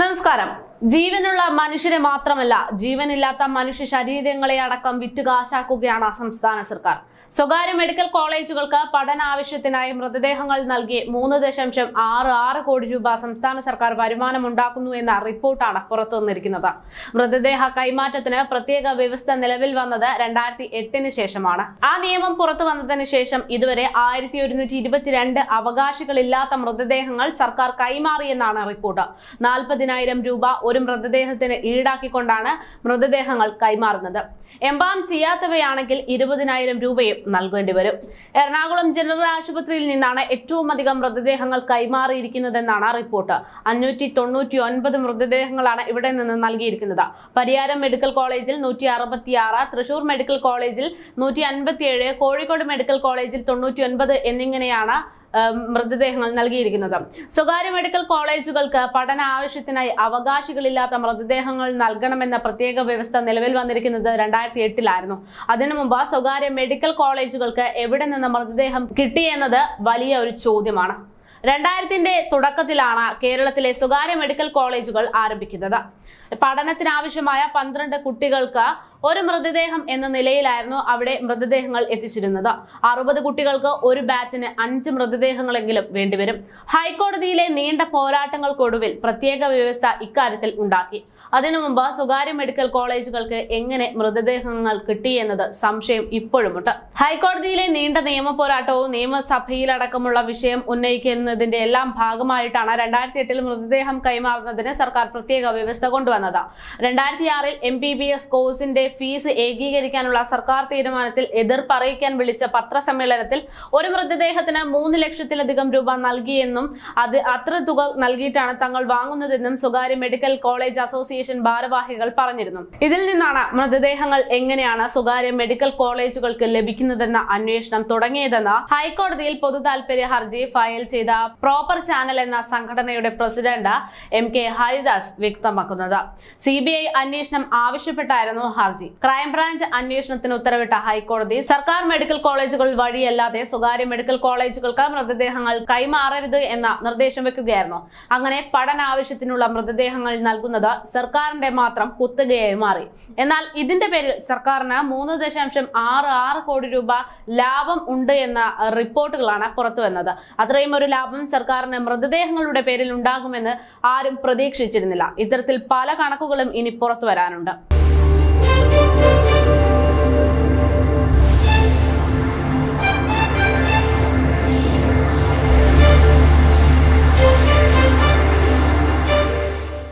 നമസ്കാരം. ജീവനുള്ള മനുഷ്യരെ മാത്രമല്ല ജീവനില്ലാത്ത മനുഷ്യ ശരീരങ്ങളെ അടക്കം വിറ്റുകാശാക്കുകയാണ് സംസ്ഥാന സർക്കാർ. സ്വകാര്യ മെഡിക്കൽ കോളേജുകൾക്ക് പഠന ആവശ്യത്തിനായി മൃതദേഹങ്ങൾ നൽകി മൂന്ന് ദശാംശം ആറ് ആറ് കോടി രൂപ സംസ്ഥാന സർക്കാർ വരുമാനം ഉണ്ടാക്കുന്നു എന്ന റിപ്പോർട്ടാണ് പുറത്തുവന്നിരിക്കുന്നത് മൃതദേഹ കൈമാറ്റത്തിന് പ്രത്യേക വ്യവസ്ഥ നിലവിൽ വന്നത് രണ്ടായിരത്തി എട്ടിന് ശേഷമാണ്. ആ നിയമം പുറത്തു വന്നതിന് ശേഷം ഇതുവരെ ആയിരത്തി ഒരുന്നൂറ്റി ഇരുപത്തിരണ്ട് അവകാശികളില്ലാത്ത മൃതദേഹങ്ങൾ സർക്കാർ കൈമാറിയെന്നാണ് റിപ്പോർട്ട്. നാൽപ്പതിനായിരം രൂപ ഒരു മൃതദേഹത്തിന് ഈടാക്കിക്കൊണ്ടാണ് മൃതദേഹങ്ങൾ കൈമാറുന്നത്. എംബാം ചെയ്യാത്തവയാണെങ്കിൽ ഇരുപതിനായിരം രൂപയും നൽകേണ്ടി വരും. എറണാകുളം ജനറൽ ആശുപത്രിയിൽ നിന്നാണ് ഏറ്റവും അധികം മൃതദേഹങ്ങൾ കൈമാറിയിരിക്കുന്നതെന്നാണ് റിപ്പോർട്ട്. അഞ്ഞൂറ്റി തൊണ്ണൂറ്റി ഒൻപത് മൃതദേഹങ്ങളാണ് ഇവിടെ നിന്ന് നൽകിയിരിക്കുന്നത്. പരിയാരം മെഡിക്കൽ കോളേജിൽ നൂറ്റി അറുപത്തിയാറ് തൃശൂർ മെഡിക്കൽ കോളേജിൽ നൂറ്റി അൻപത്തിയേഴ് കോഴിക്കോട് മെഡിക്കൽ കോളേജിൽ തൊണ്ണൂറ്റി ഒൻപത് എന്നിങ്ങനെയാണ് മൃതദേഹങ്ങൾ നൽകിയിരിക്കുന്നത്. സ്വകാര്യ മെഡിക്കൽ കോളേജുകൾക്ക് പഠന ആവശ്യത്തിനായി അവകാശികളില്ലാത്ത മൃതദേഹങ്ങൾ നൽകണമെന്ന പ്രത്യേക വ്യവസ്ഥ നിലവിൽ വന്നിരിക്കുന്നത് രണ്ടായിരത്തി എട്ടിലായിരുന്നു അതിനു മുമ്പ് സ്വകാര്യ മെഡിക്കൽ കോളേജുകൾക്ക് എവിടെ നിന്ന് മൃതദേഹം കിട്ടിയെന്നത് വലിയ ഒരു ചോദ്യമാണ്. രണ്ടായിരത്തിന്റെ തുടക്കത്തിലാണ് കേരളത്തിലെ സ്വകാര്യ മെഡിക്കൽ കോളേജുകൾ ആരംഭിക്കുന്നത്. പഠനത്തിനാവശ്യമായ പന്ത്രണ്ട് കുട്ടികൾക്ക് ഒരു മൃതദേഹം എന്ന നിലയിലായിരുന്നു അവിടെ മൃതദേഹങ്ങൾ എത്തിച്ചിരുന്നത്. അറുപത് കുട്ടികൾക്ക് ഒരു ബാച്ചിന് അഞ്ച് മൃതദേഹങ്ങളെങ്കിലും വേണ്ടിവരും. ഹൈക്കോടതിയിലെ നീണ്ട പോരാട്ടങ്ങൾക്കൊടുവിൽ പ്രത്യേക വ്യവസ്ഥ ഇക്കാര്യത്തിൽ ഉണ്ടാക്കി. അതിനു മുമ്പ് സ്വകാര്യ മെഡിക്കൽ കോളേജുകൾക്ക് എങ്ങനെ മൃതദേഹങ്ങൾ കിട്ടിയെന്നത് സംശയം ഇപ്പോഴുമുണ്ട്. ഹൈക്കോടതിയിലെ നീണ്ട നിയമ പോരാട്ടവും നിയമസഭയിലടക്കമുള്ള വിഷയം ഉന്നയിക്കുന്നതിന്റെ എല്ലാം ഭാഗമായിട്ടാണ് രണ്ടായിരത്തി എട്ടിൽ മൃതദേഹം കൈമാറുന്നതിന് സർക്കാർ പ്രത്യേക വ്യവസ്ഥ കൊണ്ടുവന്നത് രണ്ടായിരത്തി ആറിൽ എം ബി ബി എസ് കോഴ്സിന്റെ ഫീസ് ഏകീകരിക്കാനുള്ള സർക്കാർ തീരുമാനത്തിൽ എതിർപ്പ് അറിയിക്കാൻ വിളിച്ച പത്രസമ്മേളനത്തിൽ ഒരു മൃതദേഹത്തിന് മൂന്ന് ലക്ഷത്തിലധികം രൂപ നൽകിയെന്നും അത് അത്ര തുക നൽകിയിട്ടാണ് തങ്ങൾ വാങ്ങുന്നതെന്നും സ്വകാര്യ മെഡിക്കൽ കോളേജ് അസോസിയേഷൻ ഭാരവാഹികൾ പറഞ്ഞിരുന്നു. ഇതിൽ നിന്നാണ് മൃതദേഹങ്ങൾ എങ്ങനെയാണ് സ്വകാര്യ മെഡിക്കൽ കോളേജുകൾക്ക് ലഭിക്കുന്നതെന്ന അന്വേഷണം തുടങ്ങിയതെന്ന് ഹൈക്കോടതിയിൽ പൊതു താൽപര്യ ഹർജി ഫയൽ ചെയ്ത പ്രോപ്പർ ചാനൽ എന്ന സംഘടനയുടെ പ്രസിഡന്റ് എം കെ ഹരിദാസ് വ്യക്തമാക്കുന്നത്. സി ബി ഐ അന്വേഷണം ആവശ്യപ്പെട്ടായിരുന്നു ഹർജി. ക്രൈംബ്രാഞ്ച് അന്വേഷണത്തിന് ഉത്തരവിട്ട ഹൈക്കോടതി സർക്കാർ മെഡിക്കൽ കോളേജുകൾ വഴിയല്ലാതെ സ്വകാര്യ മെഡിക്കൽ കോളേജുകൾക്ക് മൃതദേഹങ്ങൾ കൈമാറരുത് എന്ന നിർദ്ദേശം വെക്കുകയായിരുന്നു. അങ്ങനെ പഠനാവശ്യത്തിനുള്ള മൃതദേഹങ്ങൾ നൽകുന്നത് സർക്കാരിന്റെ മാത്രം കുത്തകയായി മാറി. എന്നാൽ ഇതിന്റെ പേരിൽ സർക്കാരിന് മൂന്ന് ദശാംശം ആറ് ആറ് കോടി രൂപ ലാഭം ഉണ്ട് എന്ന റിപ്പോർട്ടുകളാണ് പുറത്തു വന്നത്. അത്രയും ഒരു ലാഭം സർക്കാരിന് മൃതദേഹങ്ങളുടെ പേരിൽ ഉണ്ടാകുമെന്ന് ആരും പ്രതീക്ഷിച്ചിരുന്നില്ല. ഇത്തരത്തിൽ പല കണക്കുകളും ഇനി പുറത്തു വരാനുണ്ട്